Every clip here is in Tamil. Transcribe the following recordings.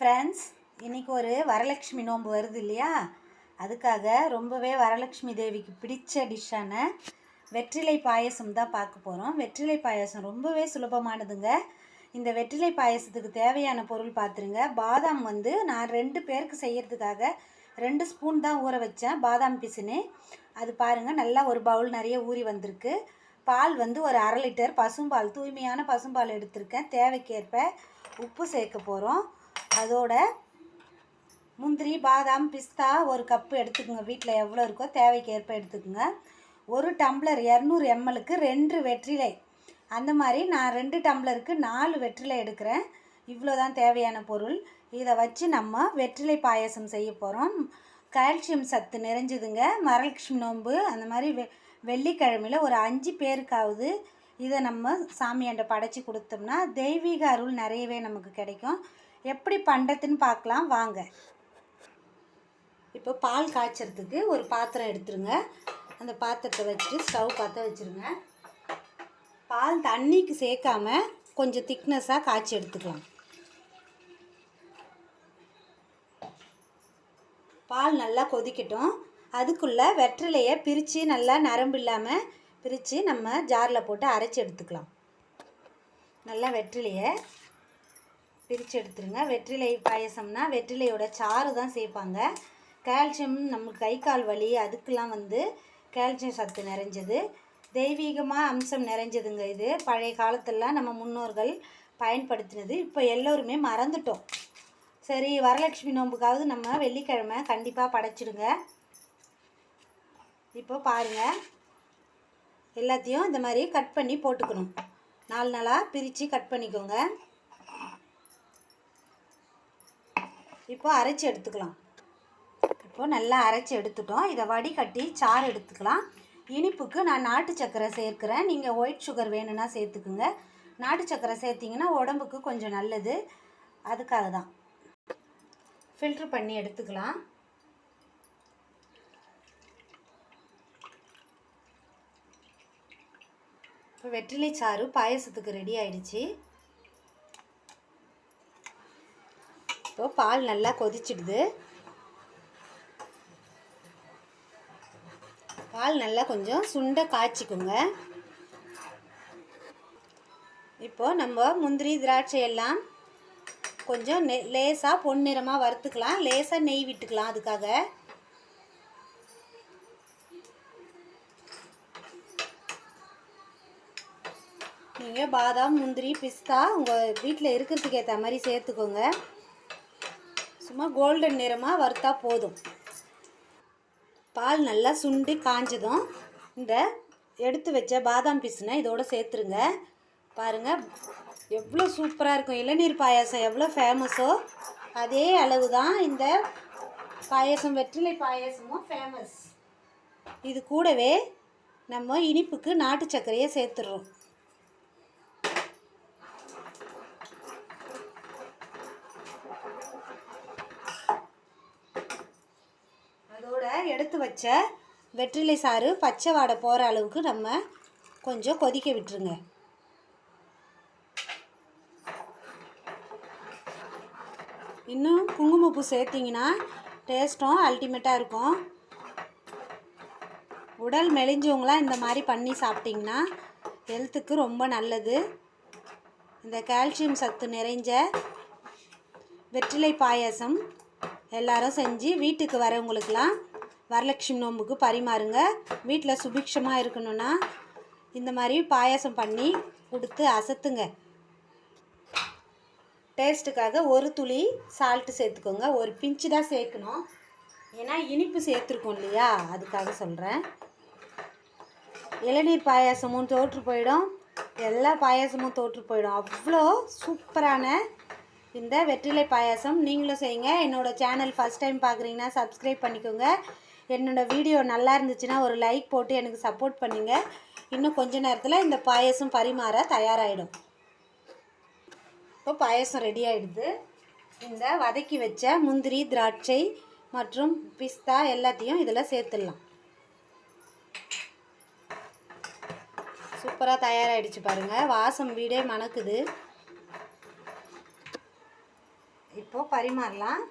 ஃப்ரெண்ட்ஸ் இன்றைக்கி ஒரு வரலட்சுமி நோன்பு வருது இல்லையா? அதுக்காக ரொம்பவே வரலட்சுமி தேவிக்கு பிடிச்ச டிஷ்ஷான வெற்றிலை பாயசம் தான் பார்க்க போகிறோம் வெற்றிலை பாயசம் ரொம்பவே சுலபமானதுங்க. இந்த வெற்றிலை பாயசத்துக்கு தேவையான பொருள் பார்த்துருங்க. பாதாம் வந்து நான் ரெண்டு பேருக்கு செய்கிறதுக்காக ரெண்டு ஸ்பூன் தான் ஊற வச்சேன். பாதாம் பிசுன்னு அது பாருங்கள் நல்லா ஒரு பவுல் நிறைய ஊறி வந்திருக்கு. பால் வந்து ஒரு அரை லிட்டர் பசும்பால் தூய்மையான பசும்பால் எடுத்திருக்கேன். தேவைக்கேற்ப உப்பு சேர்க்க போகிறோம் அதோட முந்திரி பாதாம் பிஸ்தா ஒரு கப்பு எடுத்துக்கோங்க. வீட்டில் எவ்வளோ இருக்கோ தேவைக்கு ஏற்ப எடுத்துக்கோங்க. ஒரு டம்ளர் இரநூறு எம்எலுக்கு ரெண்டு வெற்றிலை. அந்த மாதிரி நான் ரெண்டு டம்ளருக்கு நாலு வெற்றிலை எடுக்கிறேன். இவ்வளோ தான் தேவையான பொருள். இதை வச்சு நம்ம வெற்றிலை பாயசம் செய்ய போகிறோம் கால்சியம் சத்து நிறைஞ்சதுங்க. மரலட்சுமி நோன்பு அந்த மாதிரி வெ வெள்ளிக்கிழமையில் ஒரு அஞ்சு பேருக்காவது இதை நம்ம சாமியாண்ட படைச்சி கொடுத்தோம்னா தெய்வீக அருள் நிறையவே நமக்கு கிடைக்கும். எப்படி பண்ணுறதுன்னு பார்க்கலாம். வாங்க. இப்போ பால் காய்ச்சறதுக்கு ஒரு பாத்திரம் எடுத்துருங்க. அந்த பாத்திரத்தை வச்சுட்டு ஸ்டவ் பற்ற வச்சுருங்க. பால் தண்ணிக்கு சேர்க்காம கொஞ்சம் திக்னஸாக காய்ச்சி எடுத்துக்கலாம். பால் நல்லா கொதிக்கட்டும். அதுக்குள்ளே வெற்றிலையை பிரித்து நல்லா நரம்பு இல்லாமல் பிரித்து நம்ம ஜாரில் போட்டு அரைச்சி எடுத்துக்கலாம். நல்லா வெற்றிலையை பிரித்து எடுத்துருங்க. வெற்றிலை பாயசம்னா வெற்றிலையோட சாறு தான் சேர்ப்பாங்க. கால்சியம் நமக்கு கை கால் வலி அதுக்கெலாம் வந்து கால்சியம் சத்து நிறைஞ்சது. தெய்வீகமாக அம்சம் நிறைஞ்சதுங்க இது. பழைய காலத்திலலாம் நம்ம முன்னோர்கள் பயன்படுத்தினது. இப்போ எல்லோருமே மறந்துட்டோம். சரி வரலட்சுமி நோன்புக்காவது நம்ம வெள்ளிக்கிழமை கண்டிப்பாக படைச்சிடுங்க. இப்போ பாருங்கள் எல்லாத்தையும் இந்த மாதிரி கட் பண்ணி போட்டுக்கணும். நாலு நாளாக பிரித்து கட் பண்ணிக்கோங்க. இப்போ அரைச்சி எடுத்துக்கலாம். இப்போ நல்லா அரைச்சி எடுத்துட்டோம். இதை வடிகட்டி சாறு எடுத்துக்கலாம். இனிப்புக்கு நான் நாட்டு சக்கரை சேர்க்குறேன். நீங்கள் ஒயிட் சுகர் வேணும்னா சேர்த்துக்குங்க. நாட்டு சக்கரை சேர்த்திங்கன்னா உடம்புக்கு கொஞ்சம் நல்லது. அதுக்காக தான். ஃபில்ட்ரு பண்ணி எடுத்துக்கலாம். இப்போ வெற்றிலை சாறு பாயசத்துக்கு ரெடி ஆயிடுச்சு. இப்போ பால் நல்லா கொதிச்சிடுது. பால் நல்லா கொஞ்சம் சுண்ட காய்ச்சிக்குங்க. இப்போ நம்ம முந்திரி திராட்சை எல்லாம் கொஞ்சம் நெ லேசாக பொன்னிறமாக வறுத்துக்கலாம். லேசாக நெய் விட்டுக்கலாம் அதுக்காக. நீங்கள் பாதாம் முந்திரி பிஸ்தா உங்கள் வீட்டில் இருக்கிறதுக்கு ஏற்ற மாதிரி சேர்த்துக்கோங்க. சும்மா கோல்டன் நிறமாக வறுத்தா போதும். பால் நல்லா சுண்டி காஞ்சதும் இந்த எடுத்து வச்ச பாதாம் பிஸ்னை இதோட சேர்த்துருங்க. பாருங்கள் எவ்வளோ சூப்பராக இருக்கும். இளநீர் பாயாசம் எவ்வளோ ஃபேமஸோ அதே அளவு தான் இந்த பாயசம் வெற்றிலை பாயசமும் ஃபேமஸ் இது கூடவே நம்ம இனிப்புக்கு நாட்டு சர்க்கரையை சேர்த்துடுறோம். அதோட எடுத்து வச்ச வெற்றிலை சாறு பச்சை வாடை போகிற அளவுக்கு நம்ம கொஞ்சம் கொதிக்க விட்டுருங்க. இன்னும் குங்குமப்பூ சேர்த்திங்கன்னா டேஸ்ட்டும் அல்டிமேட்டாக இருக்கும். உடல் மெலிஞ்சவங்களாம் இந்த மாதிரி பண்ணி சாப்பிட்டிங்கன்னா ஹெல்த்துக்கு ரொம்ப நல்லது. இந்த கால்சியம் சத்து நிறைஞ்ச வெற்றிலை பாயாசம் எல்லாரும் செஞ்சு வீட்டுக்கு வரவங்களுக்கெல்லாம் வரலட்சுமி நோம்புக்கு பரிமாறுங்க. வீட்டில் சுபிக்ஷமாக இருக்கணும்னா இந்த மாதிரி பாயாசம் பண்ணி கொடுத்து அசத்துங்க. டேஸ்ட்டுக்காக ஒரு துளி சால்ட்டு சேர்த்துக்கோங்க. ஒரு பிஞ்சு தான் சேர்க்கணும். ஏன்னா இனிப்பு சேர்த்துருக்கோம் இல்லையா? அதுக்காக சொல்கிறேன் இளநீர் பாயாசமும் தோற்று போயிடும். எல்லா பாயாசமும் தோற்று போயிடும். அவ்வளோ சூப்பரான இந்த வெற்றிலை பாயாசம் நீங்களும் செய்யுங்க. என்னோடய சேனல் ஃபஸ்ட் டைம் பார்க்குறீங்கன்னா சப்ஸ்கிரைப் பண்ணிக்கோங்க. என்னோடய வீடியோ நல்லா இருந்துச்சுன்னா ஒரு லைக் போட்டு எனக்கு சப்போர்ட் பண்ணுங்கள் இன்னும் கொஞ்ச நேரத்தில் இந்த பாயசம் பரிமாற தயாராகிடும் இப்போ பாயசம் ரெடி ஆகிடுது இந்த வதக்கி வச்ச முந்திரி திராட்சை மற்றும் பிஸ்தா எல்லாத்தையும் இதில் சேர்த்துடலாம். சூப்பராக தயாராகிடுச்சு பாருங்கள் வாசம் வீடே மணக்குது. இப்போ பரிமாறலாம்.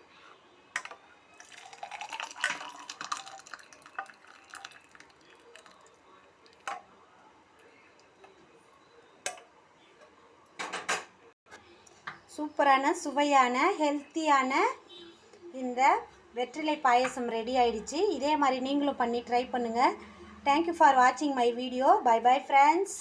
சூப்பரான சுவையான ஹெல்த்தியான இந்த வெற்றிலை பாயசம் ரெடி ஆயிடுச்சு. இதே மாதிரி நீங்களும் பண்ணி ட்ரை பண்ணுங்கள் தேங்க்யூ ஃபார் வாட்சிங் my video bye bye friends